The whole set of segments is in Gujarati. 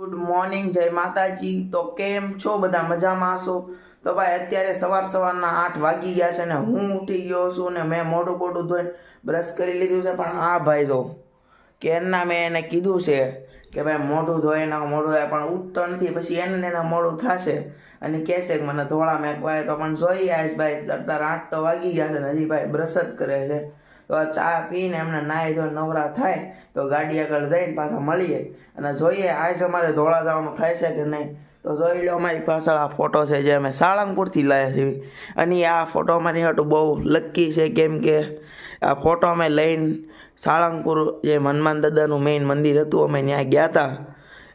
ગુડ મોર્નિંગ જય માતાજી. તો કેમ છો? બધા મજામાં છો તો ભાઈ, અત્યારે સવાર સવારના આઠ વાગી ગયા છે ને હું ઉઠી ગયો છું ને મેં મોઢું કોટું ધોઈને બ્રશ કરી લીધું છે. પણ આ ભાઈ, જો કેરના મેં એને કીધું છે કે ભાઈ, મોઢું ધોઈ નાખો મોઢું થાય પણ ઉઠતો નથી. પછી એને એના મોઢું થશે અને કહેશે કે મને ધોળા મેં ભાઈ તો. પણ જોઈ આવીશ ભાઈ, અત્યારે આઠ તો વાગી ગયા છે ને હજી ભાઈ બ્રશ જ કરે છે. તો આ ચા પીને એમને નાહી ધોઈ નવરા થાય, તો ગાડી આગળ જઈને પાછા મળીએ. અને જોઈએ આજ અમારે ધોળા જવાનું થાય છે કે નહીં. તો જોઈ લો અમારી પાછળ આ ફોટો છે જે અમે સાળંગપુરથી લાવ્યા છીએ. અને આ ફોટો અમારી હાટું બહુ લકી છે કેમ કે આ ફોટો અમે લઈને સાળંગપુર જે હનુમાન દાદાનું મેઇન મંદિર હતું, અમે ત્યાં ગયા હતા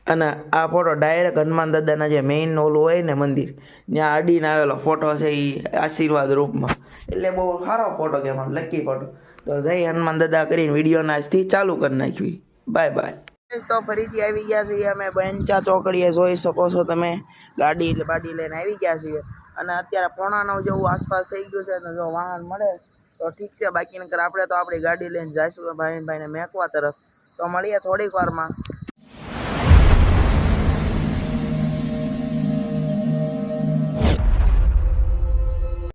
અને આ ફોટો ડાયરેક્ટ હનુમાન દાદાના જે મેઇન ઓલું હોય ને મંદિર, ત્યાં અડીને આવેલો ફોટો છે એ આશીર્વાદ રૂપમાં. એટલે બહુ સારો ફોટો કહેવાનો લકી ફોટો તો જય હનુમાન દાદા કરીને વિડીયોના આજથી ચાલુ કરી નાખવી. બાય બાય તો ફરીથી આવી ગયા છીએ અમે બેન્ચા ચોકડીએ, જોઈ શકો છો તમે. ગાડી બાડી લઈને આવી ગયા છીએ. અને અત્યારે પોણા જેવું આસપાસ થઈ ગયું છે, અને જો વાહન મળે, તો ઠીક છે. બાકી નકર આપણે તો આપણી ગાડી લઈને જઈશું. ભાઈ ભાઈને મેકવા તરફ. તો મળીએ થોડીક વારમાં.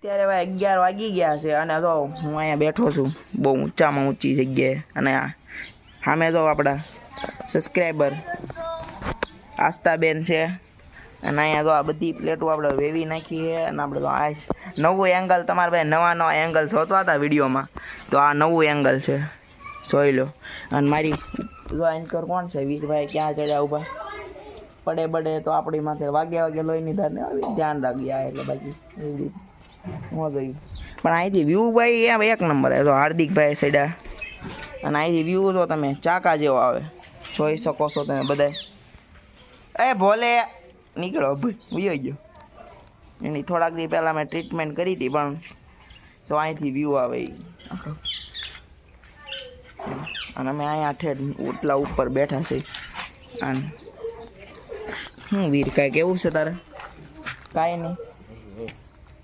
અત્યારે ભાઈ અગિયાર વાગી ગયા છે અને તો હું અહીંયા બેઠો છું. બહુ ઊંચામાં ઊંચી જગ્યાએ. અને સામે તો આપણા સબસ્ક્રાઈબર આસ્તાબેન છે. અને અહીંયા તો આ બધી પ્લેટો આપણે વેવી નાખી છે અને આપણે તો આ નવું એંગલ તમારે ભાઈ નવા નવા એંગલ શોધવા હતા વિડીયોમાં. તો આ નવું એંગલ છે. જોઈ લો. અને મારી જો એન્કર કોણ છે? વીરભાઈ ક્યાં ચડ્યા ઊભા? પડે પડે તો આપણી માથે વાગ્યા વાગ્યા લોહીની ધારને. ધ્યાન રાખી આ એટલે બાકી. પણ અહીંથી વ્યૂ ભાઈ એમ એક નંબર હે તો હાર્દિકભાઈ સેડા. અને અહીંથી વ્યૂ જો તમે ચાકા જેવો આવે. જોઈ શકો છો તમે બધા એ ભોલે, નીકળો ભાઈ ગયો. એની થોડાક દી પહેલાં મેં ટ્રીટમેન્ટ કરી હતી, પણ તો અહીંથી વ્યૂ આવે અને અમે અહીંયા ઠેઠ ઓટલા ઉપર બેઠા છે અને હું વીર, કાંઈ કેવું છે તારે? કાંઈ નહીં.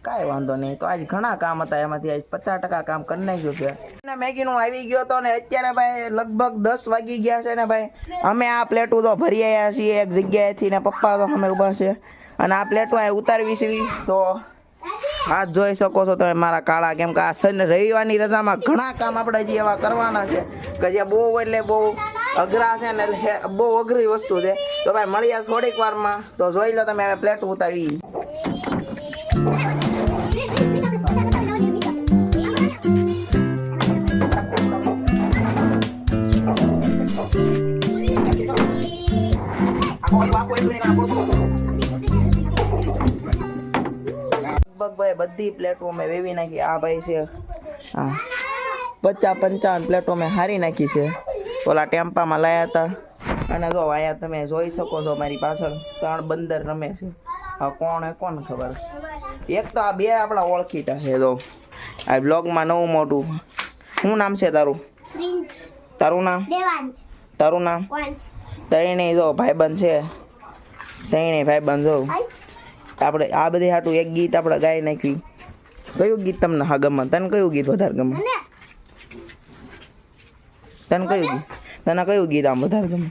કાંઈ વાંધો નહીં. તો આજ ઘણા કામ હતા એમાંથી. આજ પચાસ ટકા કામ કરી નાખ્યું છે. અને મેગીનું આવી ગયો તો ને અત્યારે ભાઈ લગભગ દસ વાગી ગયા છે ને ભાઈ. અમે આ પ્લેટું તો ભરી આવ્યા છીએ. એક જગ્યાએથી ને પપ્પા તો અમે ઊભા છે. અને આ પ્લેટો અહીં ઉતારવી છે. તો આ જોઈ શકો છો તમે મારા કાળા કેમ કે આ શનિ રવિવારની રજામાં ઘણા કામ આપણે હજી એવા કરવાના છે કે જે બહુ એટલે બહુ અઘરા છે ને બહુ અઘરી વસ્તુ છે. તો ભાઈ મળીએ થોડીક વારમાં. તો જોઈ લો તમે હવે પ્લેટ ઉતારવી લગભગ ભાઈ બધી પ્લેટો મેં વેવી નાખી. આ ભાઈ છે હા પચાસ પંચાવન પ્લેટો મેં હારી નાખી છે. ઓલા ટેમ્પામાં લાયા હતા. અને જો અહીંયા તમે જોઈ શકો છો મારી પાછળ ત્રણ બંદર રમે છે. આ કોણ હે કોણ ખબર? એક તો આ બે આપણા ઓળખીતા છે જો. આ બ્લોગમાં નવું મોટું. શું નામ છે તારું? તારું નામ? તારું નામ? તૈણી જો ભાઈબંધ છે. તૈણી ભાઈ બંધો આપણે આ બધી હાટું એક ગીત આપણે ગાઈ નાખ્યું. કયું ગીત તમને હા ગમે? તને કયું ગીત વધારે ગમે? તને કયું ગીત? તને કયું ગીત આમ વધારે ગમે?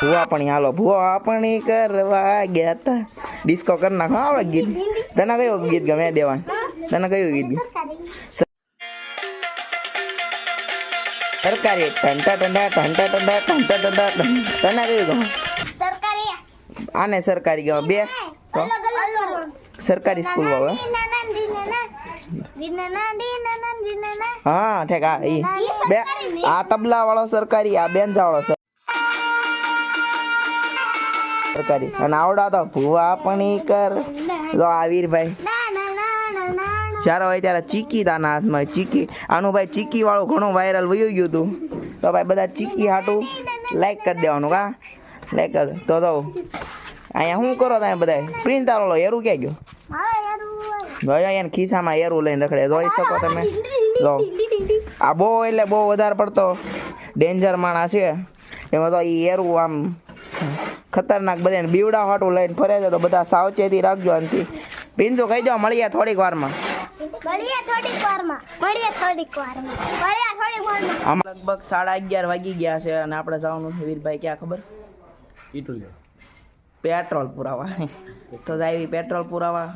ભુવા પણ હાલો ભૂવા પણ કરવા ગયા તા. ડિસ્કો કરી નાખો આવડે ગીત. તને કયું ગીત ગમે? દેવા તને કયું ગીત સરકારી. ટંટા ટંડા ટંટા ટંડા ટંટા ટંડા ટં. તને કયું ગમે? સરકારી. આને સરકારી ગમે? બે. સરકારી સ્કૂલ વાળો હા ઠેક હા ઈ. બે. આ તબલા વાળો સરકારી આ બેન્ચા વાળો સર- સરકારી. અને આવડા તો ભૂવા પણ કર. જો આ વીરભાઈ. જ્યારે હોય ત્યારે ચીકી તાના હાથમાં ચીકી. આનું ભાઈ ચીકી વાળું ઘણું વાયરલ વયું ગયું હતું તો ભાઈ બધા ચીકી હાટું લાઈક કરી દેવાનું કા લાઈક કર. તો તો અહીંયા શું કરો તમે બધા પ્રિન્ટ તારો લો એરું ક્યાં ગયો? ભાઈ અહીંયા ખિસ્સામાં એરું લઈને રખડે. જોઈ શકો તમે? લો. આ બહુ એટલે બહુ વધારે પડતો ડેન્જર માણસ છે. એમાં તો એ એરું આમ ખતરનાક બધાને બીવડા હાટું લઈને ફરે છે. તો બધા સાવચેતી રાખજો આનાથી. પિંજો કહી દો મળીએ થોડીક વારમાં. મળીએ થોડીક વારમાં. મળીએ થોડીક વારમાં. મળીએ થોડીક આમ લગભગ સાડા અગિયાર વાગી ગયા છે અને આપણે જવાનું છે વીરભાઈ ક્યાં ખબર? પેટ્રોલ પુરાવા. તો આવી પેટ્રોલ પુરાવા.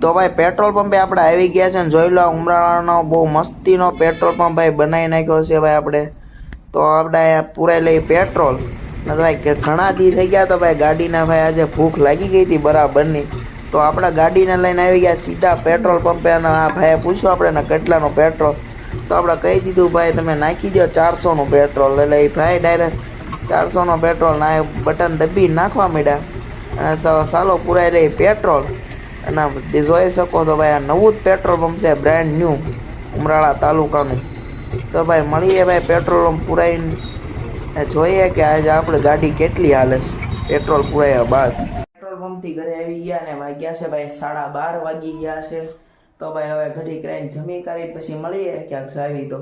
તો ભાઈ પેટ્રોલ પંપે આપણે આવી ગયા છે ને જોઈ લો ઉમરાળાનો બહુ મસ્તીનો પેટ્રોલ પંપ ભાઈ બનાવી નાખ્યો છે ભાઈ આપણે. તો આપણે અહીંયા પુરાઈ લઈ પેટ્રોલ. ને ભાઈ ઘણા દી થઈ ગયા તો ભાઈ ગાડીના ભાઈ આજે ભૂખ લાગી ગઈ હતી બરાબરની. તો આપણે ગાડીને લઈને આવી ગયા સીધા પેટ્રોલ પંપે અને આ ભાઈએ પૂછ્યું આપણે કેટલાનું પેટ્રોલ. તો આપણે કહી દીધું, ભાઈ, તમે નાખી દો ચારસોનું પેટ્રોલ. એટલે એ ભાઈ ડાયરેક્ટ ચારસોનો પેટ્રોલ ના બટન દબી નાખવા માંડ્યા. અને સાલો પુરાઈ રહી પેટ્રોલ. અને જોઈ શકો તો ભાઈ આ નવું જ પેટ્રોલ પંપ છે બ્રાન્ડ ન્યૂ ઉમરાળા તાલુકાનું. તો ભાઈ, મળીએ ભાઈ પેટ્રોલ પંપ પુરાઈને. જોઈએ કે આજે આપણે ગાડી કેટલી હાલે છે. પેટ્રોલ પુરાયા બાદ. પેટ્રોલ ઘરે આવી ગયા ને વાગ્યા છે ભાઈ સાડા બાર વાગી ગયા છે. તો ભાઈ હવે ઘડી કરીને જમી કરી પછી મળીએ ક્યાંક આવી તો.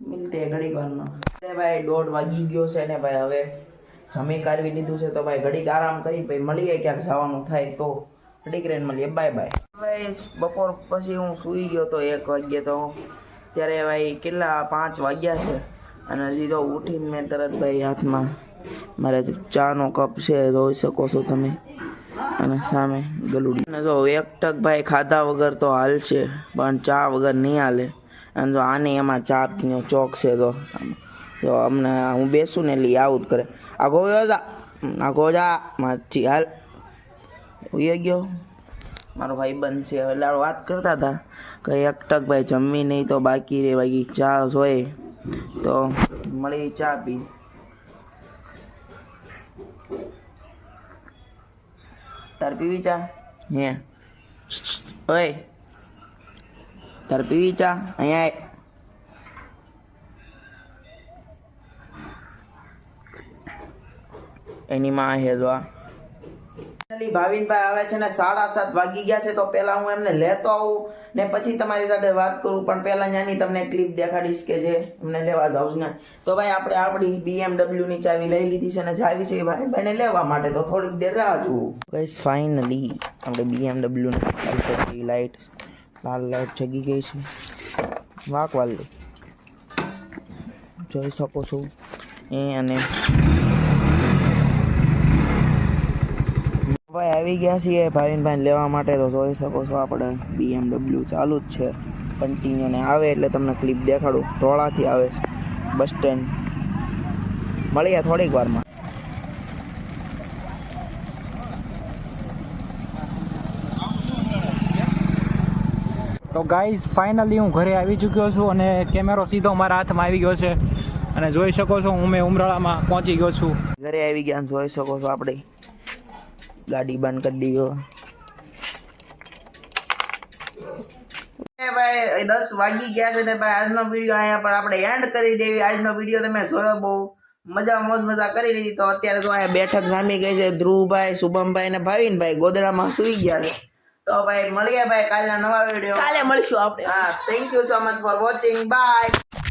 મિલતે ઘડીક વારમાં. અરે ભાઈ દોઢ વાગી ગયો છે ને ભાઈ હવે જમી કાઢવી લીધું છે તો ભાઈ ઘડીક આરામ કરી ભાઈ મળીએ ક્યાંક જવાનું થાય તો. ઘડીક રહીને મળીએ. Bye bye. ભાઈ બપોર પછી હું સૂઈ ગયો તો એક વાગ્યે તો. ત્યારે ભાઈ કેટલા પાંચ વાગ્યા છે અને હજી તો ઉઠીને મેં તરત ભાઈ હાથમાં મારે ચાનો કપ છે જોઈ શકો છો તમે. અને સામે ગલુડી અને જો એક ટક ભાઈ ખાધા વગર તો હાલશે, પણ ચા વગર નહીં હાલે. અને જો આને એમાં ચા પીને ચોક છે તો જો અમને હું બેસું ને એટલે આવું જ કરે. આ જા. આ ગોજા મારથી હાલ. ઉઈ ગયો. મારો ભાઈ બંધ છે. એટલે વાત કરતા હતા કે એક ટક ભાઈ જમી નહીં તો બાકી રે બાકી ચા જોઈએ તો મળી ચા પી. તાર પીવી ચા? હે. ઓય. તાર પીવી ચા? અહીંયા. એની માં હે ફાઇનલી ભાવિનભાઈ આવે છે ને સાડા સાત વાગી ગયા છે, તો પહેલા હું એમને લેતો આવું ને પછી તમારી સાથે વાત કરું, પણ પહેલા ત્યાંની તમને ક્લિપ દેખાડીશ કે જે એમને લેવા જાઉં છું તો ભાઈ, આપણે આપણી BMW ની ચાવી લઈ લીધી છે ને ચાવી છે ભાઈ ભાઈને લેવા માટે, તો થોડીક દેર રાહ જોવું ગાઈસ ફાઇનલી આપણે BMW ની સાલ્ફેટની લાઈટ લાલ લાઈટ જગી ગઈ છે. વાક વાલી જોઈ શકો છો. એ અને ભાઈ આવી ગયા છીએ ભાવિનભાઈ લેવા માટે તો જોઈ શકો છો આપણે. BMW ચાલુ જ છે. કન્ટિન્યુ ને આવે એટલે તમને ક્લિપ દેખાડું. ધોળાથી આવે છે. બસ સ્ટેન્ડ મળીએ થોડીક વારમાં. તો ગાઈઝ ફાઇનલી હું ઘરે આવી ચૂક્યો છું અને કેમેરો સીધો મારા હાથમાં આવી ગયો છે. અને જોઈ શકો છો હું મેં ઉમરાળામાં પહોંચી ગયો છું. ઘરે આવી ગયા જોઈ શકો છો આપણે. ગાડી બંધ કરી દીધો ભાઈ દસ વાગી ગયા છે ને ભાઈ આજનો વીડિયો અહીંયા પર આપણે એન્ડ કરી દેવી. આજનો વીડિયો તમે જોયો બહુ મજા મોજ મજા કરી લીધી. તો અત્યારે તો અહીંયા બેઠક જામી ગઈ છે ધ્રુવભાઈ શુભમભાઈ ને ભાવિનભાઈ. ગોદડામાં સુઈ ગયા છે. તો ભાઈ મળીએ ભાઈ કાલના નવા વીડિયો કાલે મળીશું આપણે. હા thank you so much for watching bye